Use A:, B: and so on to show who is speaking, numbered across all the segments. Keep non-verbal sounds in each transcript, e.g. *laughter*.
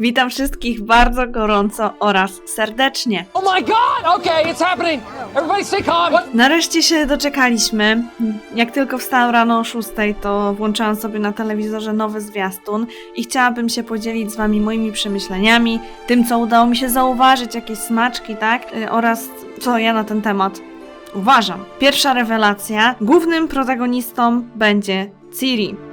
A: Witam wszystkich bardzo gorąco oraz serdecznie.
B: Oh my god! Okay, it's happening! Everybody stay calm! What?
A: Nareszcie się doczekaliśmy. Jak tylko wstałam rano o 6, to włączyłam sobie na telewizorze nowy zwiastun i chciałabym się podzielić z wami moimi przemyśleniami, tym co udało mi się zauważyć, jakieś smaczki, tak? Y, Oraz co ja na ten temat uważam. Pierwsza rewelacja. Głównym protagonistą będzie Ciri.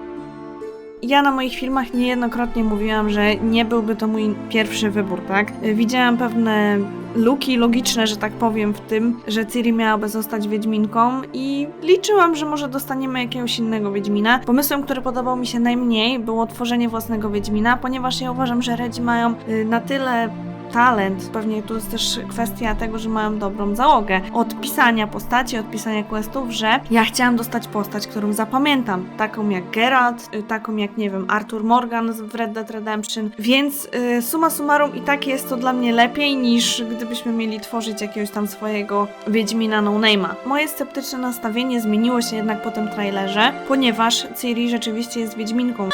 A: Ja na moich filmach niejednokrotnie mówiłam, że nie byłby to mój pierwszy wybór, tak? Widziałam pewne luki logiczne, że tak powiem, w tym, że Ciri miałaby zostać Wiedźminką i liczyłam, że może dostaniemy jakiegoś innego Wiedźmina. Pomysłem, który podobał mi się najmniej, było tworzenie własnego Wiedźmina, ponieważ ja uważam, że Redzi mają y, na tyle talent, pewnie tu jest też kwestia tego, że mają dobrą załogę, od pisania postaci, od pisania questów, że ja chciałam dostać postać, którą zapamiętam, taką jak Geralt, y, taką jak, nie wiem, Arthur Morgan w Red Dead Redemption, więc y, summa summarum i tak jest to dla mnie lepiej niż gdybyśmy mieli tworzyć jakiegoś tam swojego Wiedźmina no name'a. Moje sceptyczne nastawienie zmieniło się jednak po tym trailerze, ponieważ Ciri rzeczywiście jest Wiedźminką.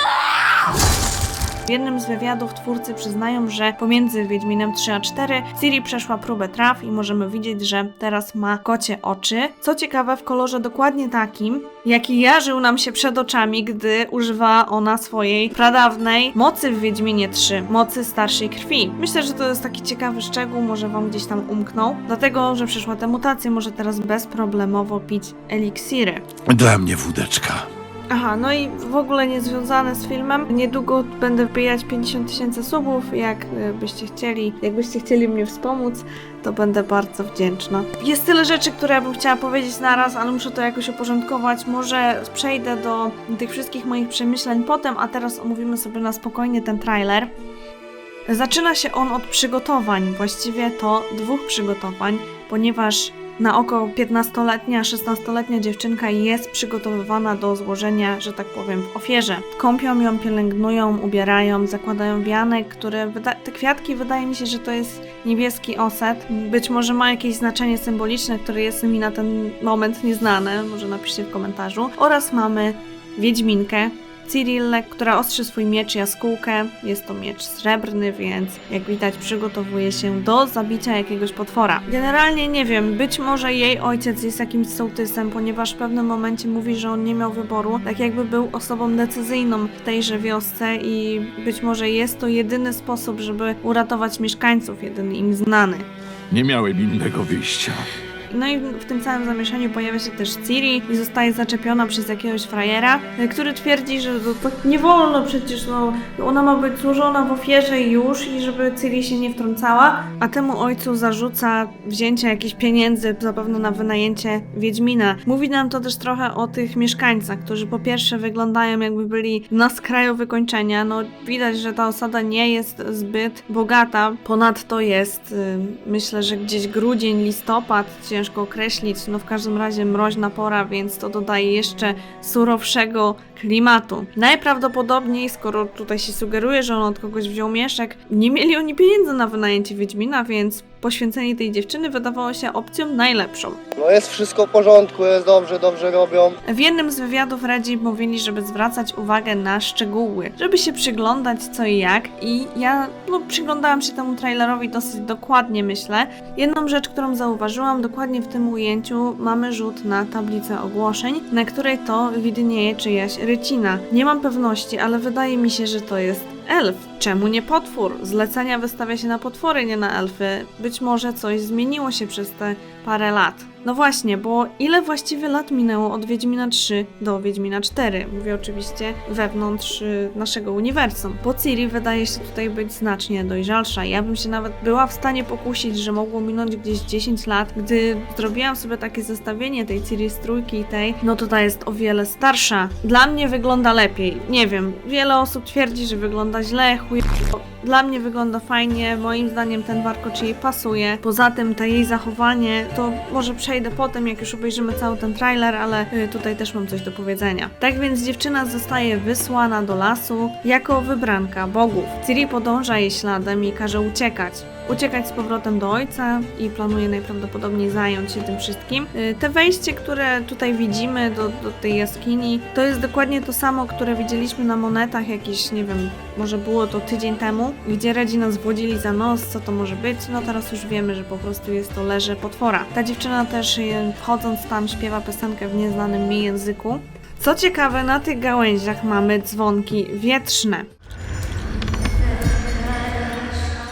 A: W jednym z wywiadów twórcy przyznają, że pomiędzy Wiedźminem 3 a 4 Ciri przeszła próbę traw i możemy widzieć, że teraz ma kocie oczy. Co ciekawe, w kolorze dokładnie takim, jaki jarzył nam się przed oczami, gdy używała ona swojej pradawnej mocy w Wiedźminie 3, mocy starszej krwi. Myślę, że to jest taki ciekawy szczegół, może wam gdzieś tam umknął, dlatego, że przeszła tę mutację, może teraz bezproblemowo pić eliksiry.
C: Dla mnie wódeczka.
A: Aha, no i w ogóle niezwiązane z filmem. Niedługo będę wbijać 50 tysięcy subów. Jak y, byście chcieli, jakbyście chcieli mnie wspomóc, to będę bardzo wdzięczna. Jest tyle rzeczy, które ja bym chciała powiedzieć naraz, ale muszę to jakoś uporządkować. Może przejdę do tych wszystkich moich przemyśleń potem, a teraz omówimy sobie na spokojnie ten trailer. Zaczyna się on od przygotowań, właściwie to dwóch przygotowań, ponieważ na oko 15-letnia, 16-letnia dziewczynka jest przygotowywana do złożenia, że tak powiem, w ofierze. Kąpią ją, pielęgnują, ubierają, zakładają wianek, które te kwiatki wydaje mi się, że to jest niebieski oset. Być może ma jakieś znaczenie symboliczne, które jest mi na ten moment nieznane, może napiszcie w komentarzu. Oraz mamy Wiedźminkę, Cyrillę, która ostrzy swój miecz jaskółkę. Jest to miecz srebrny, więc jak widać przygotowuje się do zabicia jakiegoś potwora. Generalnie nie wiem, być może jej ojciec jest jakimś sołtysem, ponieważ w pewnym momencie mówi, że on nie miał wyboru, tak jakby był osobą decyzyjną w tejże wiosce i być może jest to jedyny sposób, żeby uratować mieszkańców, jedyny im znany.
C: Nie miałem innego wyjścia.
A: No i w tym całym zamieszaniu pojawia się też Ciri i zostaje zaczepiona przez jakiegoś frajera, y, który twierdzi, że to tak nie wolno przecież, no ona ma być złożona w ofierze już i żeby Ciri się nie wtrącała, a temu ojcu zarzuca wzięcie jakichś pieniędzy zapewne na wynajęcie Wiedźmina. Mówi nam to też trochę o tych mieszkańcach, którzy po pierwsze wyglądają jakby byli na skraju wykończenia, no widać, że ta osada nie jest zbyt bogata, ponadto jest y, myślę, że gdzieś grudzień, listopad, ciężko określić, no w każdym razie mroźna pora, więc to dodaje jeszcze surowszego klimatu. Najprawdopodobniej, skoro tutaj się sugeruje, że on od kogoś wziął mieszek, nie mieli oni pieniędzy na wynajęcie Wiedźmina, więc poświęcenie tej dziewczyny wydawało się opcją najlepszą.
D: No jest wszystko w porządku, jest dobrze, dobrze robią.
A: W jednym z wywiadów Redzi mówili, żeby zwracać uwagę na szczegóły, żeby się przyglądać co i jak i ja no, przyglądałam się temu trailerowi dosyć dokładnie myślę. Jedną rzecz, którą zauważyłam dokładnie w tym ujęciu mamy rzut na tablicę ogłoszeń, na której to widnieje czyjaś rycina. Nie mam pewności, ale wydaje mi się, że to jest elf. Czemu nie potwór? Zlecenia wystawia się na potwory, nie na elfy. Być może coś zmieniło się przez te parę lat. No właśnie, bo ile właściwie lat minęło od Wiedźmina 3 do Wiedźmina 4? Mówię oczywiście wewnątrz y, naszego uniwersum. Bo Ciri wydaje się tutaj być znacznie dojrzalsza. Ja bym się nawet była w stanie pokusić, że mogło minąć gdzieś 10 lat. Gdy zrobiłam sobie takie zestawienie tej Ciri z trójki i tej, no to ta jest o wiele starsza. Dla mnie wygląda lepiej. Nie wiem, wiele osób twierdzi, że wygląda źle, chuj... Dla mnie wygląda fajnie, moim zdaniem ten warkocz jej pasuje. Poza tym to jej zachowanie, to może przejdę potem, jak już obejrzymy cały ten trailer, ale y, tutaj też mam coś do powiedzenia. Tak więc dziewczyna zostaje wysłana do lasu jako wybranka bogów. Ciri podąża jej śladem i każe uciekać. Uciekać z powrotem do ojca i planuje najprawdopodobniej zająć się tym wszystkim. Y, Te wejście, które tutaj widzimy do, do tej jaskini, to jest dokładnie to samo, które widzieliśmy na monetach jakieś, nie wiem, może było to tydzień temu, gdzie Redzi nas wodzili za nos, co to może być. No teraz już wiemy, że po prostu jest to leże potwora. Ta dziewczyna też y, wchodząc tam śpiewa piosenkę w nieznanym mi języku. Co ciekawe, na tych gałęziach mamy dzwonki wietrzne.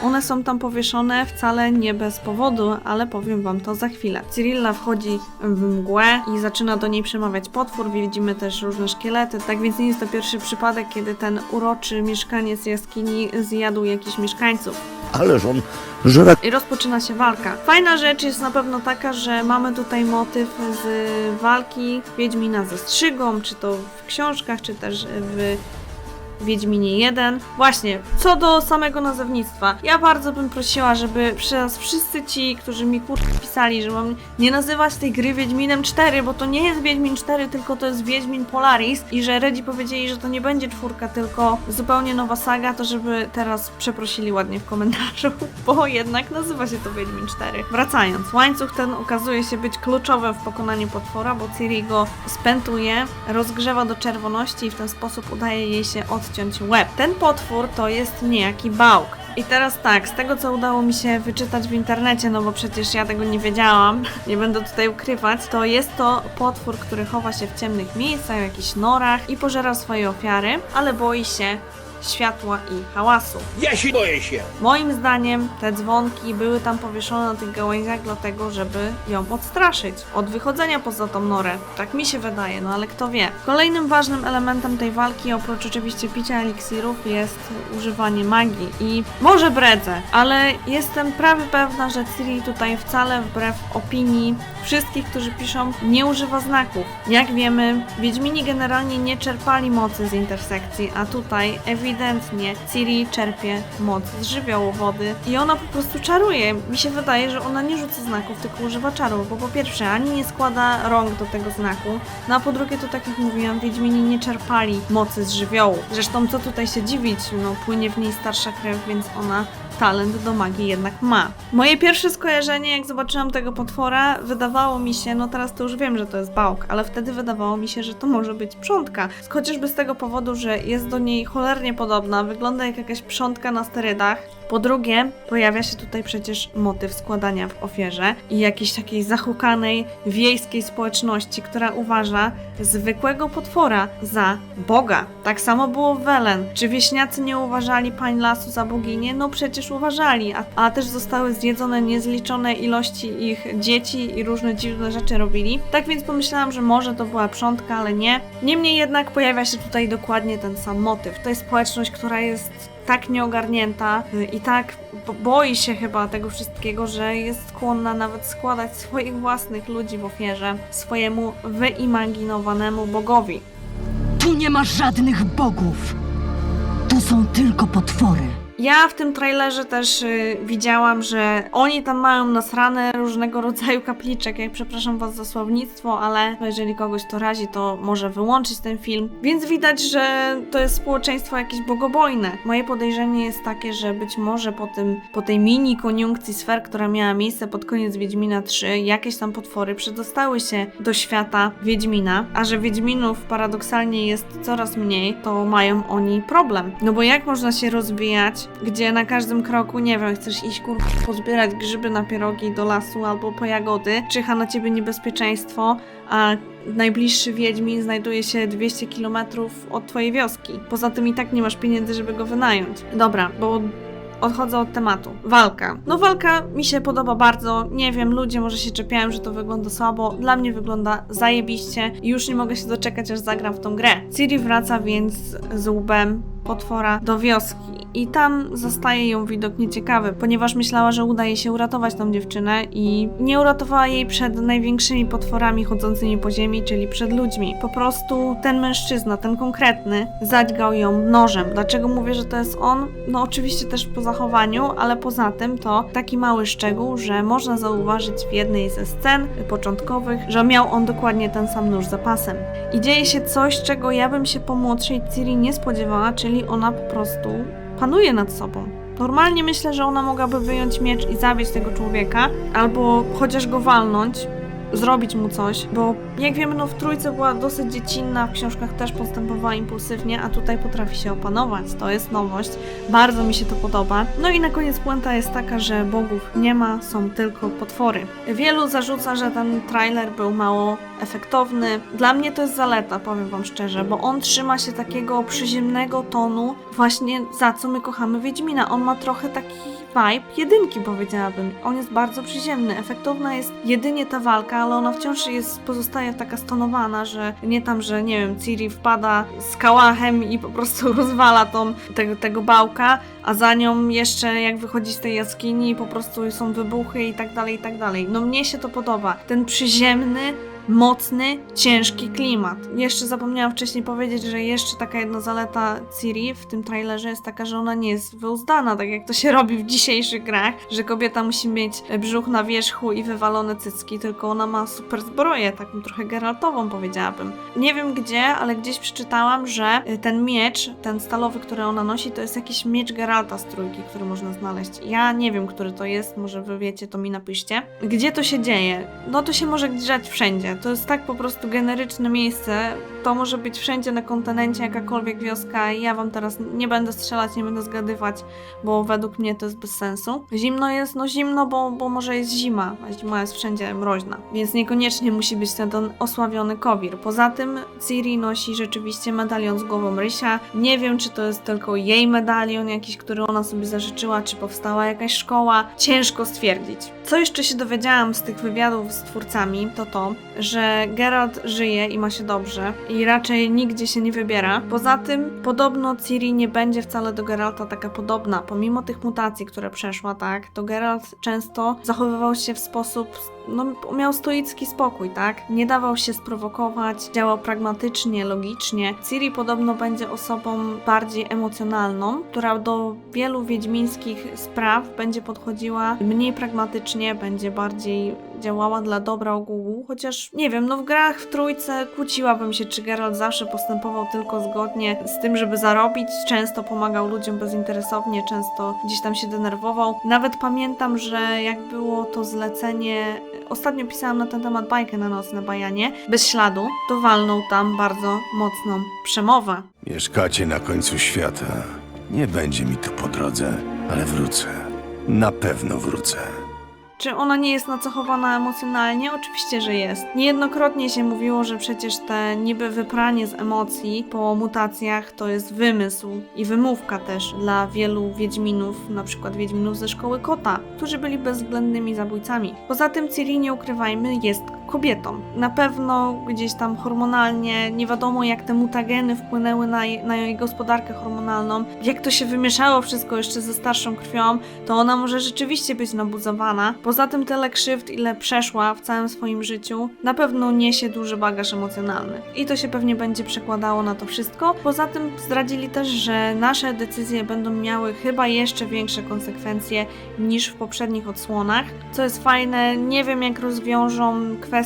A: One są tam powieszone wcale nie bez powodu, ale powiem wam to za chwilę. Cyrilla wchodzi w mgłę i zaczyna do niej przemawiać potwór. Widzimy też różne szkielety, tak więc nie jest to pierwszy przypadek, kiedy ten uroczy mieszkaniec jaskini zjadł jakichś mieszkańców.
E: Ależ on żre
A: I rozpoczyna się walka. Fajna rzecz jest na pewno taka, że mamy tutaj motyw z walki Wiedźmina ze strzygą, czy to w książkach, czy też w Wiedźminie 1. Właśnie, co do samego nazewnictwa, ja bardzo bym prosiła, żeby przez wszyscy ci, którzy mi kur... pisali, że mam nie nazywać tej gry Wiedźminem 4, bo to nie jest Wiedźmin 4, tylko to jest Wiedźmin Polaris i że Redzi powiedzieli, że to nie będzie czwórka, tylko zupełnie nowa saga, to żeby teraz przeprosili ładnie w komentarzu, *laughs* bo jednak nazywa się to Wiedźmin 4. Wracając, łańcuch ten okazuje się być kluczowym w pokonaniu potwora, bo Ciri go spętuje, rozgrzewa do czerwoności i w ten sposób udaje jej się odciąć łeb. Ten potwór to jest niejaki Bałk. I teraz tak, z tego co udało mi się wyczytać w internecie, no bo przecież ja tego nie wiedziałam, *laughs* nie będę tutaj ukrywać, to jest to potwór, który chowa się w ciemnych miejscach, w jakichś norach i pożera swoje ofiary, ale boi się światła i hałasu.
E: Ja się boję się.
A: Moim zdaniem te dzwonki były tam powieszone na tych gałęziach dlatego, żeby ją odstraszyć od wychodzenia poza tą norę. Tak mi się wydaje, no ale kto wie. Kolejnym ważnym elementem tej walki, oprócz oczywiście picia eliksirów, jest używanie magii. I może bredzę, ale jestem prawie pewna, że Ciri tutaj wcale wbrew opinii wszystkich, którzy piszą, nie używa znaków. Jak wiemy, Wiedźmini generalnie nie czerpali mocy z intersekcji, a tutaj ewidentnie Ciri czerpie moc z żywiołu wody i ona po prostu czaruje. Mi się wydaje, że ona nie rzuca znaków, tylko używa czarów, bo po pierwsze ani nie składa rąk do tego znaku, no a po drugie to tak jak mówiłam, Wiedźmini nie czerpali mocy z żywiołu. Zresztą co tutaj się dziwić, no płynie w niej starsza krew, więc ona talent do magii jednak ma. Moje pierwsze skojarzenie, jak zobaczyłam tego potwora, wydawało mi się, no teraz to już wiem, że to jest bałk, ale wtedy wydawało mi się, że to może być przątka. Chociażby z tego powodu, że jest do niej cholernie podobna, wygląda jak jakaś przątka na sterydach. Po drugie, pojawia się tutaj przecież motyw składania w ofierze i jakiejś takiej zahukanej wiejskiej społeczności, która uważa zwykłego potwora za Boga. Tak samo było w Welen. Czy wieśniacy nie uważali pań lasu za boginię? No przecież uważali, a, a też zostały zjedzone niezliczone ilości ich dzieci i różne dziwne rzeczy robili. Tak więc pomyślałam, że może to była przątka, ale nie. Niemniej jednak pojawia się tutaj dokładnie ten sam motyw. To jest społeczność, która jest tak nieogarnięta y, i tak bo- boi się chyba tego wszystkiego, że jest skłonna nawet składać swoich własnych ludzi w ofierze swojemu wyimaginowanemu bogowi.
F: Tu nie ma żadnych bogów. Tu są tylko potwory.
A: Ja w tym trailerze też y, widziałam, że oni tam mają nasrane różnego rodzaju kapliczek. Ja przepraszam was za słownictwo, ale jeżeli kogoś to razi, to może wyłączyć ten film. Więc widać, że to jest społeczeństwo jakieś bogobojne. Moje podejrzenie jest takie, że być może po, tym, po tej mini koniunkcji sfer, która miała miejsce pod koniec Wiedźmina 3, jakieś tam potwory przedostały się do świata Wiedźmina, a że Wiedźminów paradoksalnie jest coraz mniej, to mają oni problem. No bo jak można się rozwijać, gdzie na każdym kroku, nie wiem, chcesz iść kur... pozbierać grzyby na pierogi do lasu albo po jagody, czyha na ciebie niebezpieczeństwo, a najbliższy Wiedźmin znajduje się 200 km od twojej wioski. Poza tym i tak nie masz pieniędzy, żeby go wynająć. Dobra, bo odchodzę od tematu. Walka. No walka mi się podoba bardzo. Nie wiem, ludzie może się czepiają, że to wygląda słabo. Dla mnie wygląda zajebiście już nie mogę się doczekać, aż zagram w tą grę. Ciri wraca więc z łbem potwora do wioski i tam zostaje ją widok nieciekawy, ponieważ myślała, że uda jej się uratować tą dziewczynę i nie uratowała jej przed największymi potworami chodzącymi po ziemi, czyli przed ludźmi. Po prostu ten mężczyzna, ten konkretny, zadźgał ją nożem. Dlaczego mówię, że to jest on? No oczywiście też po zachowaniu, ale poza tym to taki mały szczegół, że można zauważyć w jednej ze scen początkowych, że miał on dokładnie ten sam nóż za pasem. I dzieje się coś, czego ja bym się po młodszej Ciri nie spodziewała, czyli ona po prostu panuje nad sobą. Normalnie myślę, że ona mogłaby wyjąć miecz i zabić tego człowieka, albo chociaż go walnąć, zrobić mu coś, bo jak wiemy, no w trójce była dosyć dziecinna, w książkach też postępowała impulsywnie, a tutaj potrafi się opanować. To jest nowość. Bardzo mi się to podoba. No i na koniec puenta jest taka, że bogów nie ma, są tylko potwory. Wielu zarzuca, że ten trailer był mało efektowny. Dla mnie to jest zaleta, powiem wam szczerze, bo on trzyma się takiego przyziemnego tonu, właśnie za co my kochamy Wiedźmina. On ma trochę taki vibe jedynki, powiedziałabym. On jest bardzo przyziemny. Efektowna jest jedynie ta walka, ale ona wciąż jest, pozostaje taka stonowana, że nie tam, że nie wiem, Ciri wpada z kałachem i po prostu *laughs* rozwala tą, tego, tego bałka, a za nią jeszcze jak wychodzi z tej jaskini po prostu są wybuchy i tak dalej, i tak dalej. No mnie się to podoba. Ten przyziemny, mocny, ciężki klimat. Jeszcze zapomniałam wcześniej powiedzieć, że jeszcze taka jedna zaleta Ciri w tym trailerze jest taka, że ona nie jest wyuzdana, tak jak to się *laughs* robi w dzisiejszych grach, że kobieta musi mieć brzuch na wierzchu i wywalone cycki, tylko ona ma super zbroję, taką trochę geraltową powiedziałabym. Nie wiem gdzie, ale gdzieś przeczytałam, że y, ten miecz, ten stalowy, który ona nosi, to jest jakiś miecz Geralta z trójki, który można znaleźć. Ja nie wiem, który to jest, może wy wiecie, to mi napiszcie. Gdzie to się dzieje? No to się może dziać wszędzie. To jest tak po prostu generyczne miejsce. To może być wszędzie na kontynencie, jakakolwiek wioska. Ja wam teraz nie będę strzelać, nie będę zgadywać, bo według mnie to jest bez sensu. Zimno jest, no zimno, bo, bo może jest zima, a zima jest wszędzie mroźna. Więc niekoniecznie musi być ten, ten osławiony kowir. Poza tym Ciri nosi rzeczywiście medalion z głową Rysia. Nie wiem, czy to jest tylko jej medalion jakiś, który ona sobie zażyczyła, czy powstała jakaś szkoła. Ciężko stwierdzić. Co jeszcze się dowiedziałam z tych wywiadów z twórcami, to to, że Geralt żyje i ma się dobrze i raczej nigdzie się nie wybiera. Poza tym, podobno Ciri nie będzie wcale do Geralta taka podobna. Pomimo tych mutacji, które przeszła, tak, to Geralt często zachowywał się w sposób no, miał stoicki spokój, tak? Nie dawał się sprowokować, działał pragmatycznie, logicznie. Ciri podobno będzie osobą bardziej emocjonalną, która do wielu wiedźmińskich spraw będzie podchodziła mniej pragmatycznie, będzie bardziej działała dla dobra ogółu, chociaż nie wiem, no w grach w trójce kłóciłabym się, czy Geralt zawsze postępował tylko zgodnie z tym, żeby zarobić, często pomagał ludziom bezinteresownie, często gdzieś tam się denerwował. Nawet pamiętam, że jak było to zlecenie, ostatnio pisałam na ten temat bajkę na nocne bajanie, bez śladu, to walnął tam bardzo mocną przemowę.
E: Mieszkacie na końcu świata. Nie będzie mi to po drodze, ale wrócę. Na pewno wrócę.
A: Czy ona nie jest nacechowana emocjonalnie? Oczywiście, że jest. Niejednokrotnie się mówiło, że przecież te niby wypranie z emocji po mutacjach to jest wymysł i wymówka też dla wielu wiedźminów, na przykład wiedźminów ze szkoły kota, którzy byli bezwzględnymi zabójcami. Poza tym Ciri, nie ukrywajmy, jest kobietą. Na pewno gdzieś tam hormonalnie, nie wiadomo jak te mutageny wpłynęły na, jej- na jej gospodarkę hormonalną, jak to się wymieszało wszystko jeszcze ze starszą krwią, to ona może rzeczywiście być nabuzowana. Poza tym tyle krzywd, ile przeszła w całym swoim życiu, na pewno niesie duży bagaż emocjonalny. I to się pewnie będzie przekładało na to wszystko. Poza tym zdradzili też, że nasze decyzje będą miały chyba jeszcze większe konsekwencje niż w poprzednich odsłonach, co jest fajne. Nie wiem, jak rozwiążą kwestię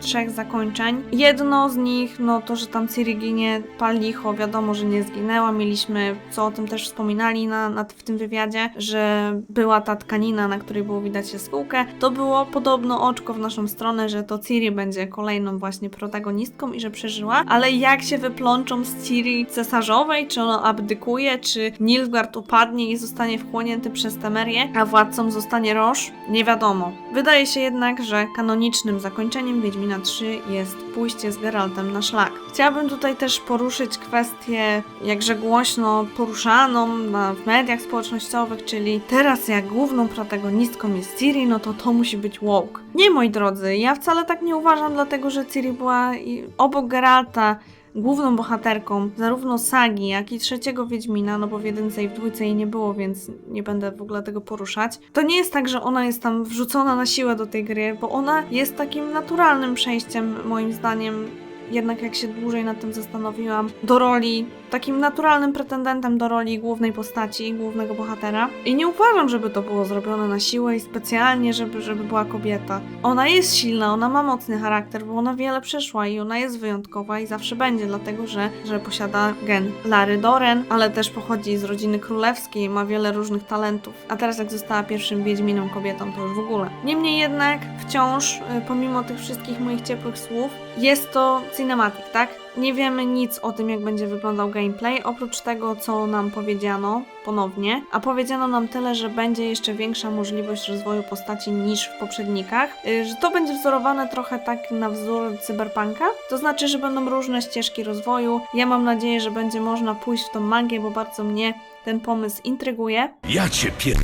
A: trzech zakończeń. Jedno z nich, no to, że tam Ciri ginie pal licho, wiadomo, że nie zginęła. Mieliśmy, co o tym też wspominali na, na, w tym wywiadzie, że była ta tkanina, na której było widać jaskółkę. To było podobno oczko w naszą stronę, że to Ciri będzie kolejną właśnie protagonistką i że przeżyła, ale jak się wyplączą z Ciri cesarzowej, czy ona abdykuje, czy Nilfgaard upadnie i zostanie wchłonięty przez Temerię, a władcą zostanie Roż, nie wiadomo. Wydaje się jednak, że kanonicznym zakończeniem Wiedźmina 3 jest pójście z Geraltem na szlak. Chciałabym tutaj też poruszyć kwestię jakże głośno poruszaną w mediach społecznościowych, czyli teraz jak główną protagonistką jest Ciri, no to to musi być woke. Nie, moi drodzy, ja wcale tak nie uważam, dlatego że Ciri była obok Geralta główną bohaterką zarówno sagi, jak i trzeciego Wiedźmina, no bo w jedynce i w dwójce jej nie było, więc nie będę w ogóle tego poruszać. To nie jest tak, że ona jest tam wrzucona na siłę do tej gry, bo ona jest takim naturalnym przejściem, moim zdaniem, jednak jak się dłużej nad tym zastanowiłam, do roli, takim naturalnym pretendentem do roli głównej postaci, głównego bohatera. I nie uważam, żeby to było zrobione na siłę i specjalnie, żeby, żeby była kobieta. Ona jest silna, ona ma mocny charakter, bo ona wiele przeszła i ona jest wyjątkowa i zawsze będzie, dlatego że, że posiada gen Lary Doren, ale też pochodzi z rodziny królewskiej, ma wiele różnych talentów. A teraz jak została pierwszym Wiedźminą kobietą, to już w ogóle. Niemniej jednak wciąż, y, pomimo tych wszystkich moich ciepłych słów, jest to cinematic, tak? Nie wiemy nic o tym, jak będzie wyglądał gameplay, oprócz tego, co nam powiedziano ponownie. A powiedziano nam tyle, że będzie jeszcze większa możliwość rozwoju postaci niż w poprzednikach. Y, Że to będzie wzorowane trochę tak na wzór cyberpunka. To znaczy, że będą różne ścieżki rozwoju. Ja mam nadzieję, że będzie można pójść w tą magię, bo bardzo mnie ten pomysł intryguje.
G: Ja cię pier...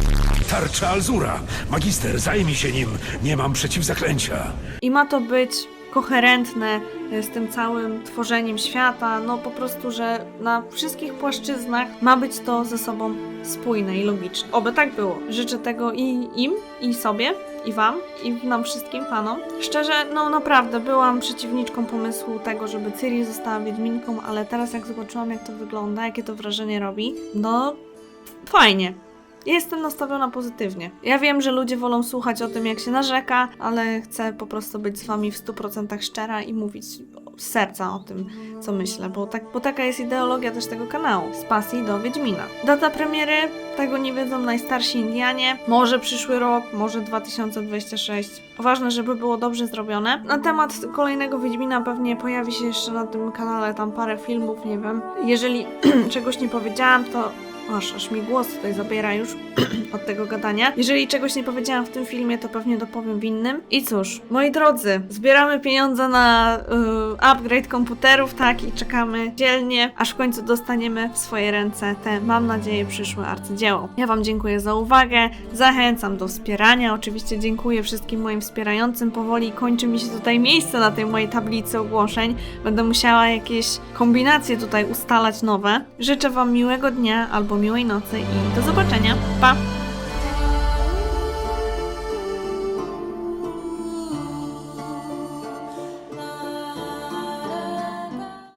G: Tarcza Alzura. Magister, zajmij się nim. Nie mam przeciwzaklęcia.
A: I ma to być koherentne z tym całym tworzeniem świata, no po prostu, że na wszystkich płaszczyznach ma być to ze sobą spójne i logiczne. Oby tak było. Życzę tego i im, i sobie, i wam, i nam wszystkim fanom. Szczerze, no naprawdę, byłam przeciwniczką pomysłu tego, żeby Ciri została Wiedźminką, ale teraz jak zobaczyłam jak to wygląda, jakie to wrażenie robi, no fajnie. Jestem nastawiona pozytywnie. Ja wiem, że ludzie wolą słuchać o tym, jak się narzeka, ale chcę po prostu być z wami w 100% szczera i mówić z serca o tym, co myślę, bo, tak, bo taka jest ideologia też tego kanału. Z pasji do Wiedźmina. Data premiery, tego nie wiedzą najstarsi Indianie. Może przyszły rok, może 2026. Ważne, żeby było dobrze zrobione. Na temat kolejnego Wiedźmina pewnie pojawi się jeszcze na tym kanale tam parę filmów, nie wiem. Jeżeli *clears throat* czegoś nie powiedziałam, to Aż, aż mi głos tutaj zabiera już *clears throat* od tego gadania. Jeżeli czegoś nie powiedziałam w tym filmie, to pewnie dopowiem w innym. I cóż, moi drodzy, zbieramy pieniądze na y, upgrade komputerów, tak, i czekamy dzielnie, aż w końcu dostaniemy w swoje ręce te, mam nadzieję, przyszłe arcydzieło. Ja Wam dziękuję za uwagę, zachęcam do wspierania. Oczywiście dziękuję wszystkim moim wspierającym. Powoli kończy mi się tutaj miejsce na tej mojej tablicy ogłoszeń. Będę musiała jakieś kombinacje tutaj ustalać nowe. Życzę Wam miłego dnia albo miłej nocy i do zobaczenia. Pa!